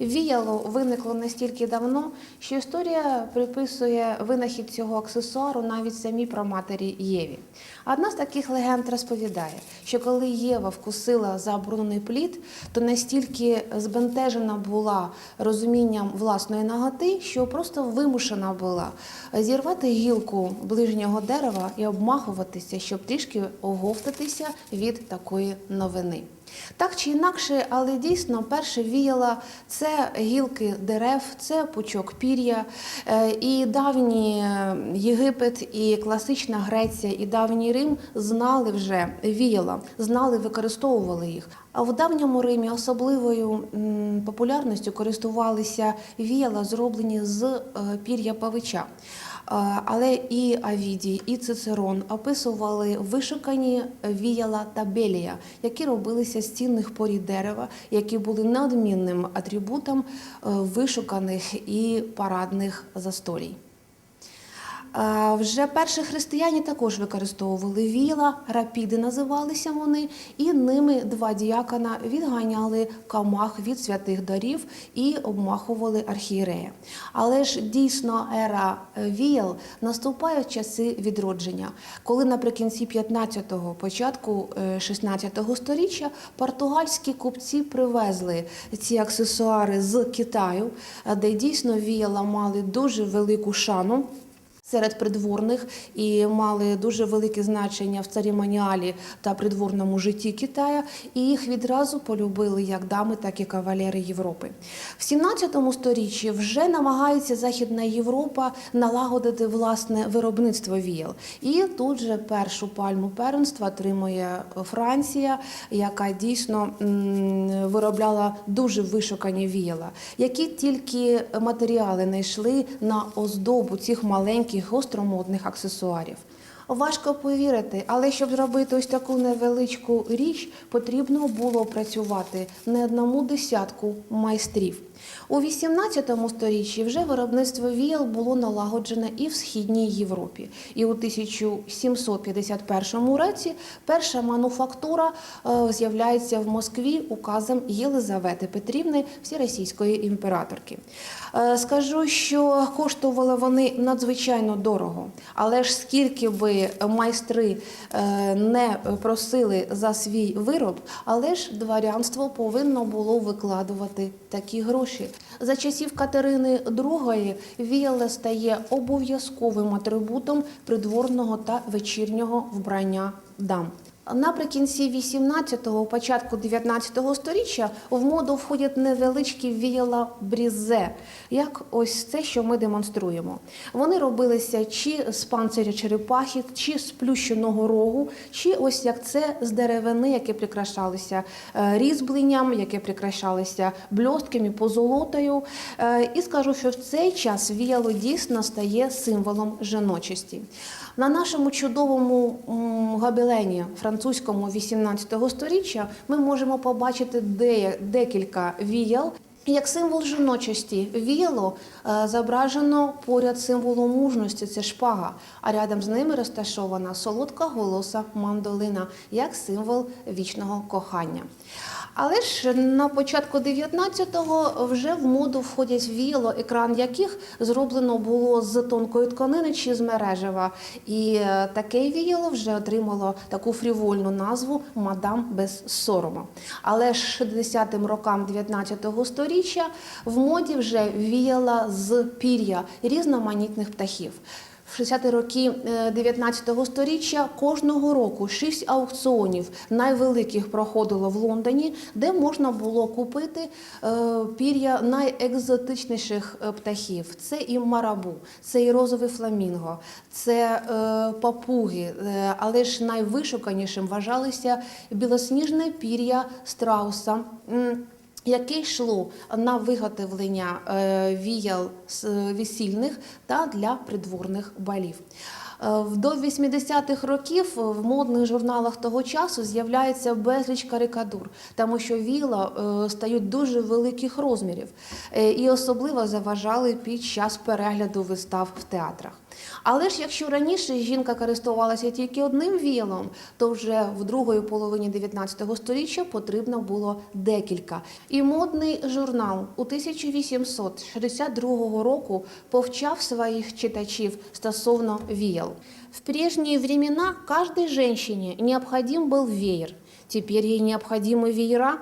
Віяло виникло настільки давно, що історія приписує винахід цього аксесуару навіть самій праматері Єві. Одна з таких легенд розповідає, що коли Єва вкусила за оборонений плід, то настільки збентежена була розумінням власної наготи, що просто вимушена була зірвати гілку ближнього дерева і обмахуватися, щоб трішки оговтатися від такої новини. Так чи інакше, але дійсно перше віяла це гілки дерев, це пучок пір'я. Е, І давній е, Єгипет, і класична Греція, і давній Рим знали вже віяла, знали, використовували їх. А в давньому Римі особливою популярністю користувалися віяла, зроблені з е, пір'я павича. Е, Але і Авідій, і Цицерон описували вишукані віяла та белія, які робилися з цінних порід дерева, які були надмінним атрибутом е, вишуканих і парадних застолій. Вже перші християні також використовували віла, рапіди називалися вони, і ними два діякона відганяли камах від святих дарів і обмахували архієрея. Але ж дійсно ера е, віял наступає в часи відродження, коли наприкінці 15-го, початку е, 16-го сторіччя португальські купці привезли ці аксесуари з Китаю, е, де дійсно віяла мали дуже велику шану серед придворних і мали дуже велике значення в церемоніалі та придворному житті Китаю, і їх відразу полюбили як дами, так і кавалери Європи. В 17 сторіччі вже намагається Західна Європа налагодити власне виробництво віял. І тут же першу пальму первенства отримує Франція, яка дійсно виробляла дуже вишукані віяла, які тільки матеріали знайшли на оздобу цих маленьких гостромодних аксесуарів. Важко повірити, але щоб зробити ось таку невеличку річ, потрібно було працювати не одному десятку майстрів. У 18 сторіччі вже виробництво віял було налагоджене і в східній Європі. І у 1751 році перша мануфактура е, з'являється в Москві указом Єлизавети Петрівни, всеросійської імператорки. Е, Скажу, що коштували вони надзвичайно дорого, але ж скільки би майстри е, не просили за свій вироб, але ж дворянство повинно було викладувати такі гроші. За часів Катерини II віяле стає обов'язковим атрибутом придворного та вечірнього вбрання дам. Наприкінці 18-го, початку 19-го сторіччя в моду входять невеличкі віяла брізе, як ось це, що ми демонструємо. Вони робилися чи з панциря черепахи, чи з плющеного рогу, чи ось як це з деревини, яке прикрашалися е, різьбленням, яке прикрашалися бльостками, позолотою. Е, І скажу, що в цей час віяло дійсно стає символом жіночості. На нашому чудовому гобелені французькому 18 сторіччя ми можемо побачити де, декілька віял. Як символ жіночості віяло е, зображено поряд символу мужності це шпага, а рядом з ними розташована солодка голоса мандолина як символ вічного кохання. Але ж на початку 19-го вже в моду входять віяло, екран яких зроблено було з тонкої тканини чи з мережева. І е, таке віяло вже отримало таку фрівольну назву Мадам без сорому. Але ж 60-м рокам 19-го сторіччя в моді вже віяла з пір'я різноманітних птахів. В 60-ті роки е, 19 сторіччя кожного року шість аукціонів найвеликих проходило в Лондоні, де можна було купити е, пір'я найекзотичніших е, птахів. Це і марабу, це і розовий фламінго, це е, папуги, е, але ж найвишуканішим вважалися білосніжне пір'я страуса. Яке йшло на виготовлення е, віял е, весільних та для придворних балів. Е, До 80-х років в модних журналах того часу з'являється безліч карикатур, тому що віла е, стають дуже великих розмірів е, і особливо заважали під час перегляду вистав в театрах. Але ж якщо раніше жінка користувалася тільки одним вілом, то вже в другої половині 19 століття потрібно було декілька. І модний журнал у 1862 року повчав своїх читачів стосовно віял. В прежние времена каждой женщине необходим был веер. Теперь ей необходимы веера.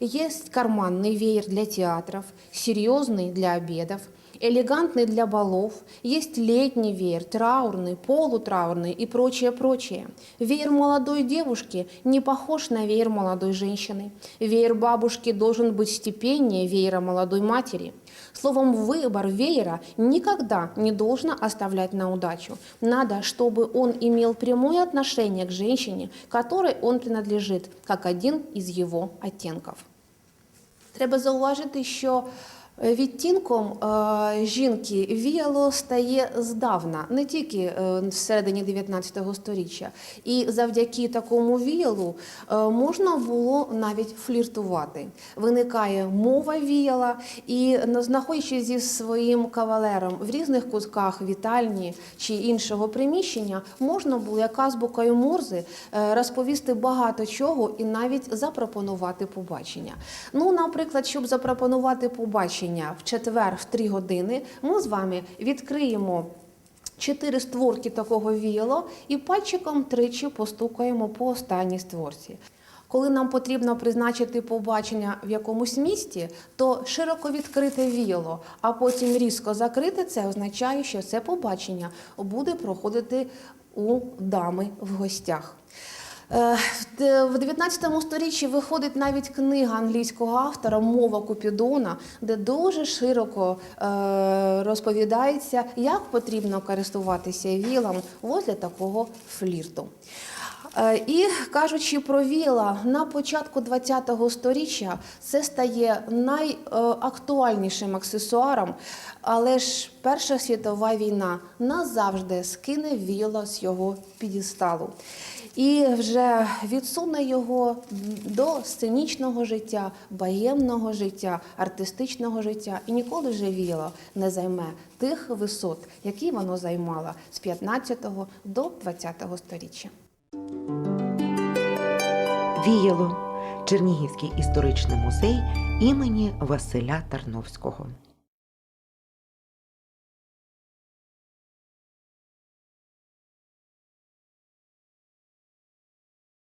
Есть карманный веер для театров, серьезный для обедов, элегантный для балов, есть летний веер, траурный, полутраурный и прочее, прочее. Веер молодой девушки не похож на веер молодой женщины. Веер бабушки должен быть степеннее веера молодой матери. Словом, выбор веера никогда не должно оставлять на удачу. Надо, чтобы он имел прямое отношение к женщине, которой он принадлежит, как один из его оттенков. Треба зауважити, що відтінком е, жінки віяло стає здавна, не тільки е, всередині 19 століття. І завдяки такому віялу е, можна було навіть фліртувати. Виникає мова віяла, і на- знаходячись зі своїм кавалером в різних кутках вітальні чи іншого приміщення, можна було як азбукою Морзи е, розповісти багато чого і навіть запропонувати побачення. Ну, наприклад, щоб запропонувати побачення в четвер в 3 години, ми з вами відкриємо. Чотири створки такого віяло і пальчиком тричі постукаємо по останній створці. Коли нам потрібно призначити побачення в якомусь місті, то широко відкрите віяло, а потім різко закрите, це означає, що це побачення буде проходити у дами в гостях. Е, в- В 19 сторіччі виходить навіть книга англійського автора Мова Купідона, де дуже широко е, розповідається, як потрібно користуватися вілом для такого флірту. Е, І кажучи про віла, на початку ХХ століття це стає найактуальнішим аксесуаром, але ж Перша світова війна назавжди скине віла з його підісталу і вже відсуне його до сценічного життя, богемного життя, артистичного життя, і ніколи вже віяло не займе тих висот, які воно займало з 15 до 20 століття. Віяло Чернігівський історичний музей імені Василя Тарновського.